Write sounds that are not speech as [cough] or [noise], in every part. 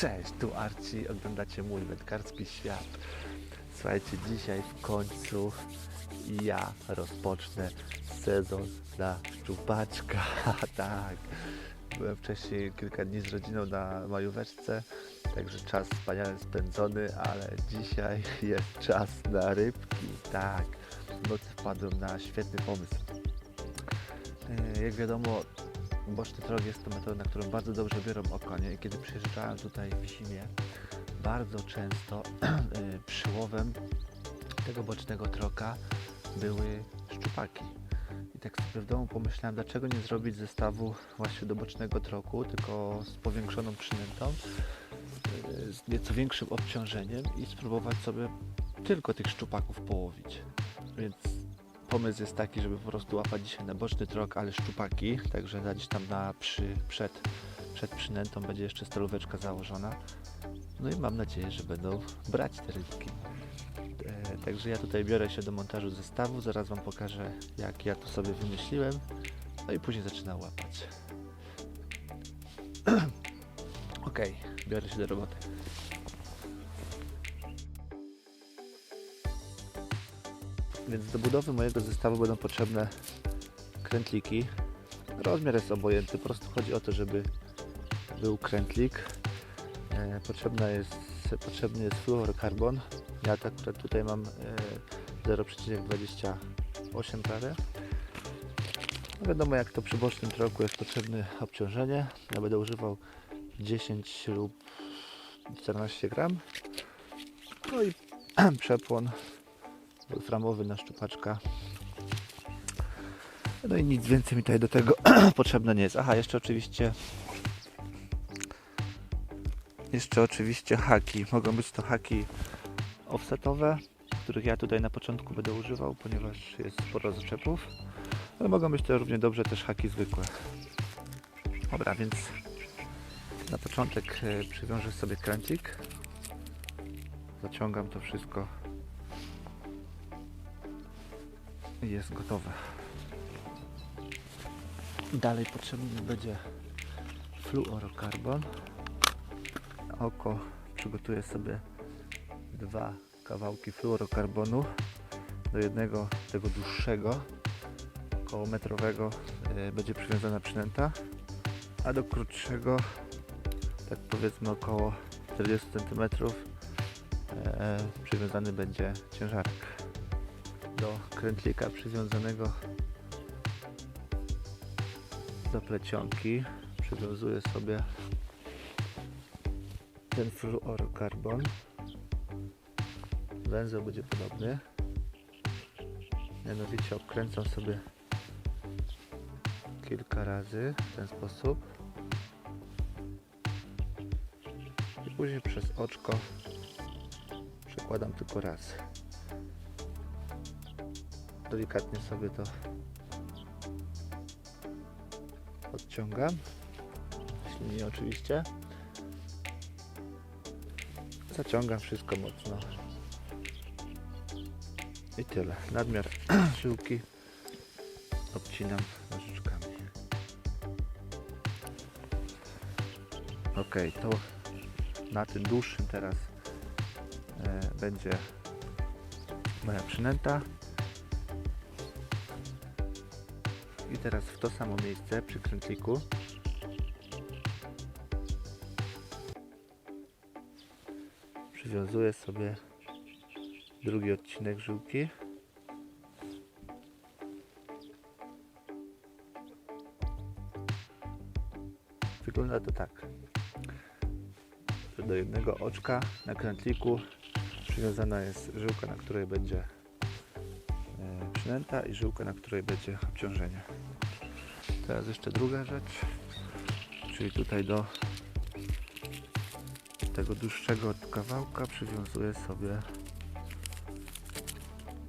Cześć, tu Arci, oglądacie mój wędkarski świat. Słuchajcie, dzisiaj w końcu ja rozpocznę sezon dla szczupaczka. [laughs] tak, byłem wcześniej kilka dni z rodziną na majóweczce, także czas wspaniale spędzony, ale dzisiaj [laughs] jest czas na rybki. Tak, w nocy wpadłem na świetny pomysł. E, Jak wiadomo, boczny trog jest to metoda, na którą bardzo dobrze biorą okonie i kiedy przyjeżdżałem tutaj w zimie, bardzo często [clears throat] y, przyłowem tego bocznego troka były szczupaki. I tak sobie w domu pomyślałem, dlaczego nie zrobić zestawu właśnie do bocznego troku, tylko z powiększoną przynętą, y, z nieco większym obciążeniem i spróbować sobie tylko tych szczupaków połowić. Więc pomysł jest taki, żeby po prostu łapać dzisiaj na boczny trok, ale szczupaki, także gdzieś tam na przy, przed, przed przynętą będzie jeszcze stalóweczka założona. No i mam nadzieję, że będą brać te rybki. E, także ja tutaj biorę się do montażu zestawu, zaraz Wam pokażę jak ja to sobie wymyśliłem, no i później zaczynam łapać. [clears throat] ok, biorę się do roboty. Więc do budowy mojego zestawu będą potrzebne krętliki. Rozmiar jest obojętny, po prostu chodzi o to, żeby był krętlik. E, potrzebna jest, potrzebny jest fluorokarbon. Ja tak akurat tutaj mam e, 0,28 prawie. No wiadomo jak to przy bocznym troku jest potrzebne obciążenie. Ja będę używał 10 lub 14 gram. No i [clears throat] przepłon wolframowy na szczupaczka. No i nic więcej mi tutaj do tego [clears throat] potrzebne nie jest. Aha, jeszcze oczywiście jeszcze oczywiście haki. Mogą być to haki offsetowe, których ja tutaj na początku będę używał, ponieważ jest sporo zaczepów. Ale mogą być to równie dobrze też haki zwykłe. Dobra, więc na początek e, przywiążę sobie kręcik. Zaciągam to wszystko jest gotowe. Dalej potrzebny będzie fluorokarbon. Oko przygotuję sobie dwa kawałki fluorokarbonu do jednego tego dłuższego około metrowego e, będzie przywiązana przynęta a do krótszego tak powiedzmy około 40 cm e, przywiązany będzie ciężarek do krętlika przywiązanego do plecionki. Przywiązuję sobie ten fluorokarbon węzeł będzie podobny. Mianowicie obkręcam sobie kilka razy w ten sposób. I później przez oczko przekładam tylko raz delikatnie sobie to odciągam. Ślinie oczywiście. Zaciągam wszystko mocno. I tyle. Nadmiar [clears throat] żyłki obcinam nożyczkami. Ok to na tym dłuższym teraz e, będzie moja przynęta i teraz w to samo miejsce przy krętliku przywiązuję sobie drugi odcinek żyłki. Wygląda to tak. Że do jednego oczka na krętliku przywiązana jest żyłka na której będzie e, przynęta i żyłka na której będzie obciążenie teraz jeszcze druga rzecz czyli tutaj do tego dłuższego kawałka przywiązuję sobie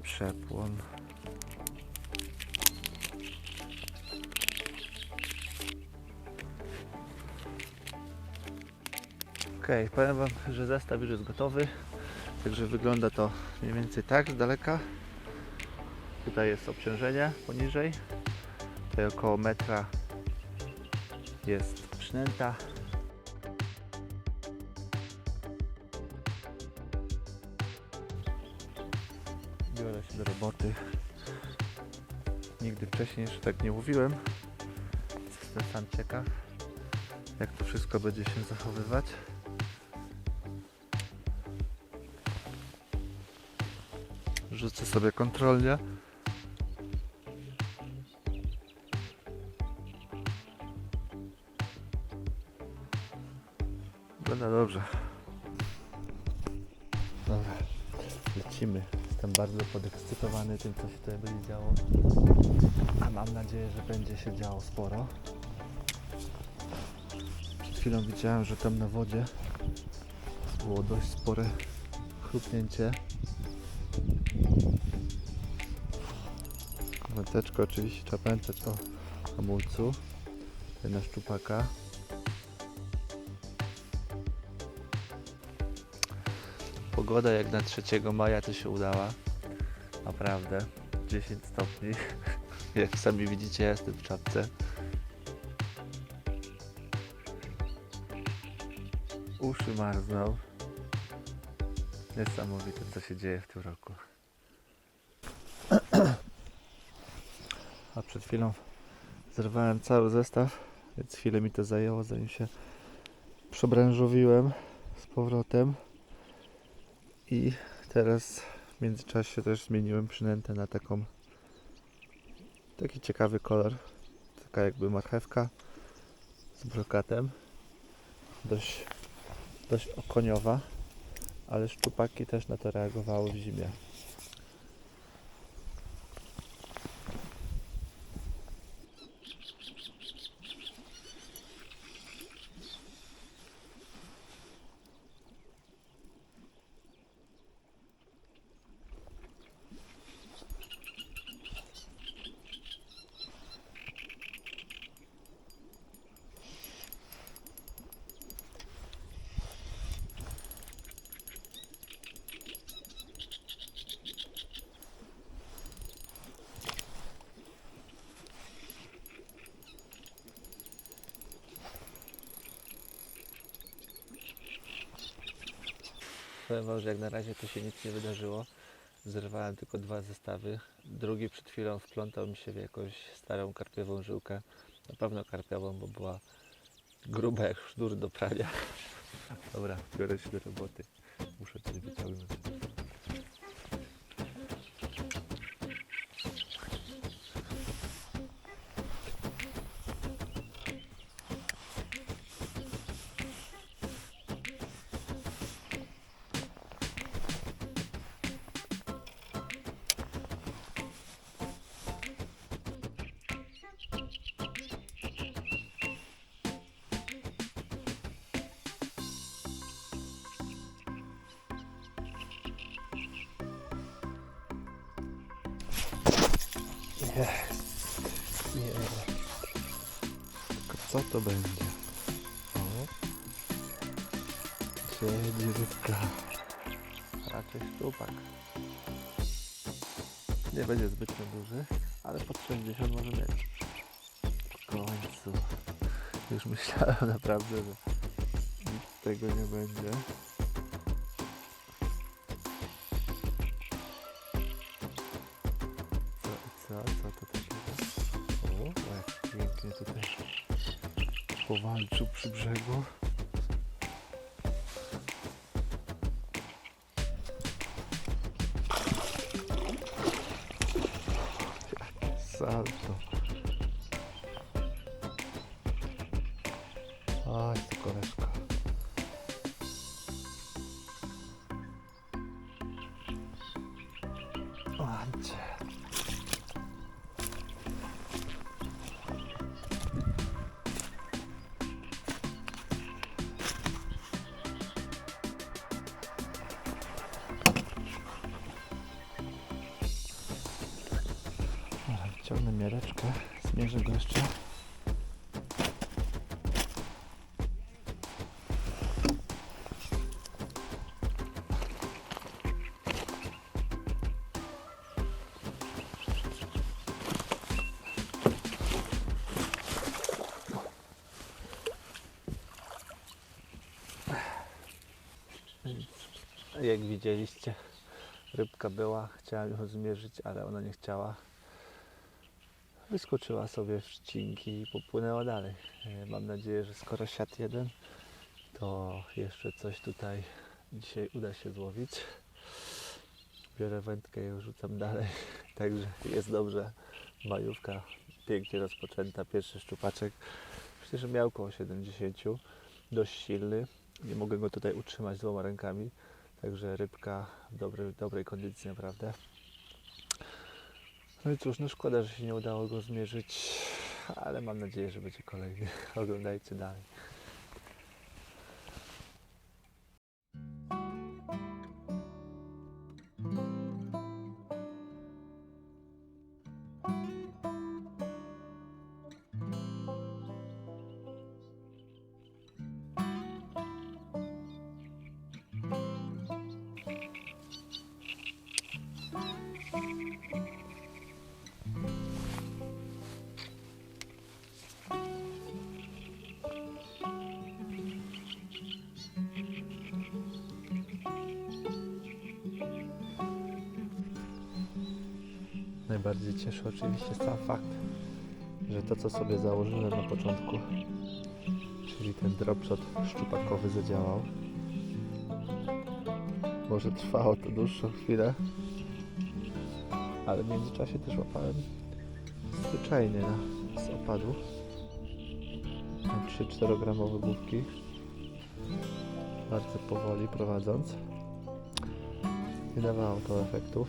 przepłon Ok, powiem Wam, że zestaw już jest gotowy, także wygląda to mniej więcej tak z daleka. Tutaj jest obciążenie poniżej, Tutaj około metra jest przynęta. Biorę się do roboty. Nigdy wcześniej jeszcze tak nie mówiłem. Jestem sam ciekaw, jak to wszystko będzie się zachowywać. Rzucę sobie kontrolnie. Dobrze. Dobra, lecimy. Jestem bardzo podekscytowany tym, co się tutaj będzie działo. A mam nadzieję, że będzie się działo sporo. Przed chwilą widziałem, że tam na wodzie było dość spore chrupnięcie. Węteczko oczywiście trzeba pamiętać o hamulcu. Na szczupaka. Pogoda jak na 3 maja to się udała. Naprawdę. 10 stopni. [laughs] Jak sami widzicie, jestem w czapce. Uszy marzną. Niesamowite co się dzieje w tym roku. [clears throat] A przed chwilą zerwałem cały zestaw, więc chwilę mi to zajęło zanim się przebranżowiłem z powrotem. I teraz w międzyczasie też zmieniłem przynętę na taką taki ciekawy kolor. Taka jakby marchewka z brokatem. Dość, dość okoniowa, ale szczupaki też na to reagowały w zimie. Powiem wam, że jak na razie to się nic nie wydarzyło. Zerwałem tylko dwa zestawy. Drugi przed chwilą wplątał mi się w jakąś starą karpiową żyłkę. Na pewno karpiową, bo była gruba jak sznur do prania. [laughs] Dobra, biorę się do roboty. Jest. Nie. Tylko co to będzie? O. Siedzi rybka. Raczej szczupak. Nie będzie zbytnio duży, ale pod 60 może mieć. W końcu. Już myślałem [laughs] naprawdę, że nic z tego nie będzie. Powalczył przy brzegu. Salto. Dobra, Wyciągnę miereczkę, zmierzę go jeszcze. Jak widzieliście, Rybka była, chciałem ją zmierzyć, ale ona nie chciała. Wyskoczyła sobie w ścinki i popłynęła dalej. E, Mam nadzieję, że skoro siat jeden, to jeszcze coś tutaj dzisiaj uda się złowić. Biorę wędkę i rzucam dalej. [laughs] Także jest dobrze. Majówka pięknie rozpoczęta. Pierwszy szczupaczek. Że miał około 70. Dość silny. Nie mogę go tutaj utrzymać dwoma rękami. Także rybka w dobrej, dobrej kondycji naprawdę. No i cóż, no szkoda, że się nie udało go zmierzyć, ale mam nadzieję, że będzie kolejny. [laughs] Oglądajcie dalej. Najbardziej cieszy oczywiście sam fakt, że to co sobie założyłem na początku, czyli ten dropshot szczupakowy zadziałał. Może trwało to dłuższą chwilę, ale w międzyczasie też łapałem zwyczajnie z opadu 3-4 gramowe główki bardzo powoli prowadząc nie dawało to efektów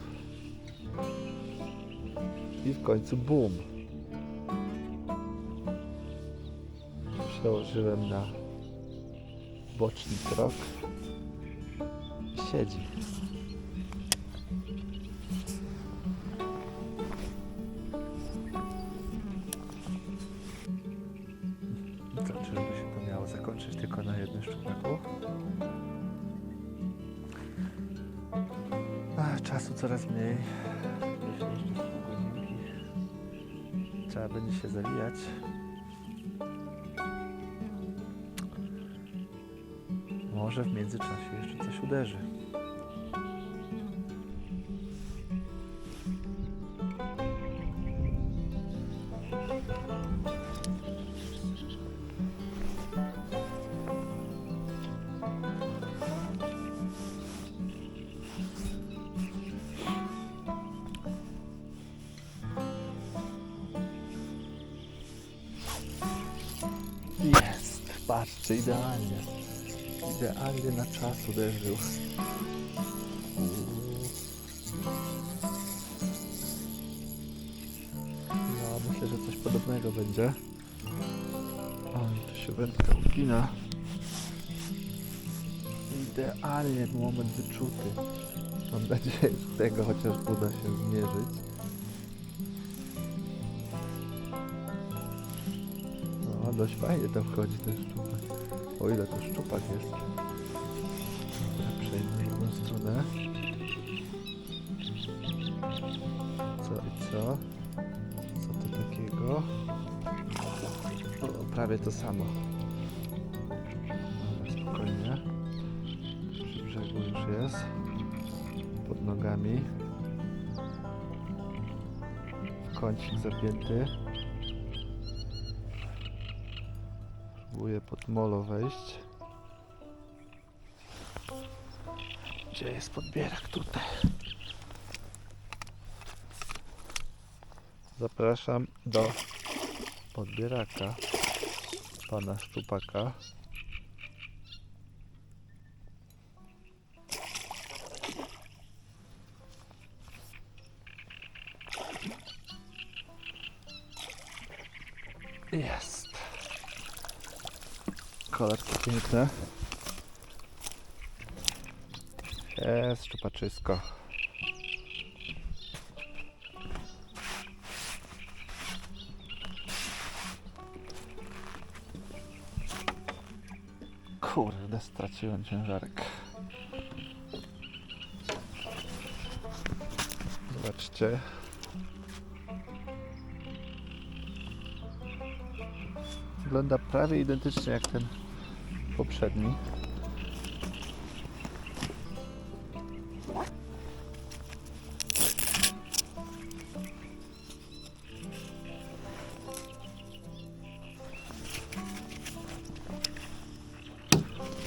i w końcu boom przełożyłem na boczny krok. Siedzi Trzeba będzie się zawijać. Może w międzyczasie jeszcze coś uderzy. Patrzcie, idealnie. Idealnie na czas uderzył. No, myślę, że coś podobnego będzie. Oj, tu się wędka ugina. Idealnie moment wyczuty. Mam nadzieję, że tego chociaż uda się zmierzyć. Dość fajnie tam wchodzi ten szczupak. O ile to szczupak jest. Dobra, przejdę drugą stronę. Co i co? Co to takiego? O, prawie to samo. Dobra, spokojnie. Przy brzegu już jest. Pod nogami. Kącik zapięty. Pod molo wejść. Gdzie jest podbierak? Tutaj. Zapraszam do podbieraka pana Szczupaka. Kolorki piękne. Jest szczupaczysko. Kurde, straciłem ciężarek. Zobaczcie. Wygląda prawie identycznie jak ten poprzedni.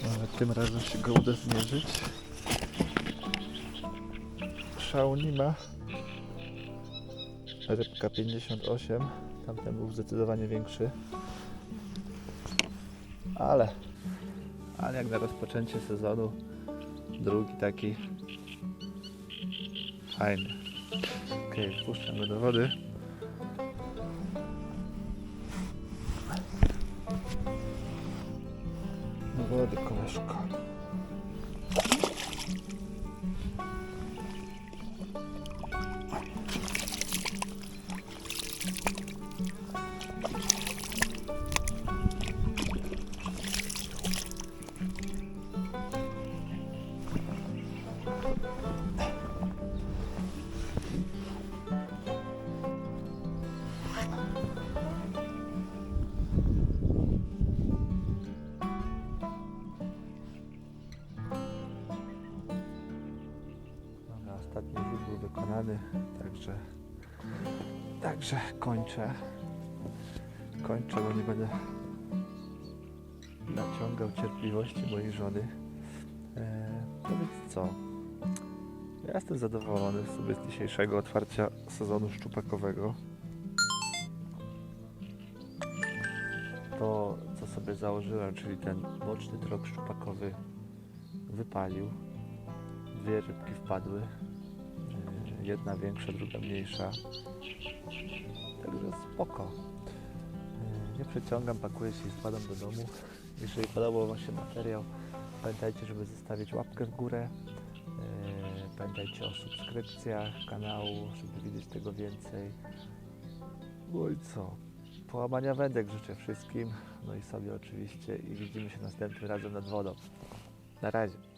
Ale tym razem się go uda zmierzyć. Szału nie ma. Rybka 58. Tamten był zdecydowanie większy. Ale jak na rozpoczęcie sezonu, drugi taki fajny. Okej, go do wody. Do wody, koleżko. Ostatni rzut był wykonany, także, także kończę. Kończę, bo nie będę naciągał cierpliwości mojej żony. Eee, powiedz co? Ja jestem zadowolony sobie z dzisiejszego otwarcia sezonu szczupakowego. To, co sobie założyłem, czyli ten boczny trok szczupakowy wypalił dwie rybki wpadły. Jedna większa, druga mniejsza. Także spoko. Nie przeciągam, pakuję się i spadam do domu. Jeżeli podobał Wam się materiał, pamiętajcie, żeby zostawić łapkę w górę. Yy, Pamiętajcie o subskrypcjach kanału, żeby widzieć tego więcej. No i co? Połamania wędek życzę wszystkim, no i sobie oczywiście i widzimy się następnym razem nad wodą. Na razie.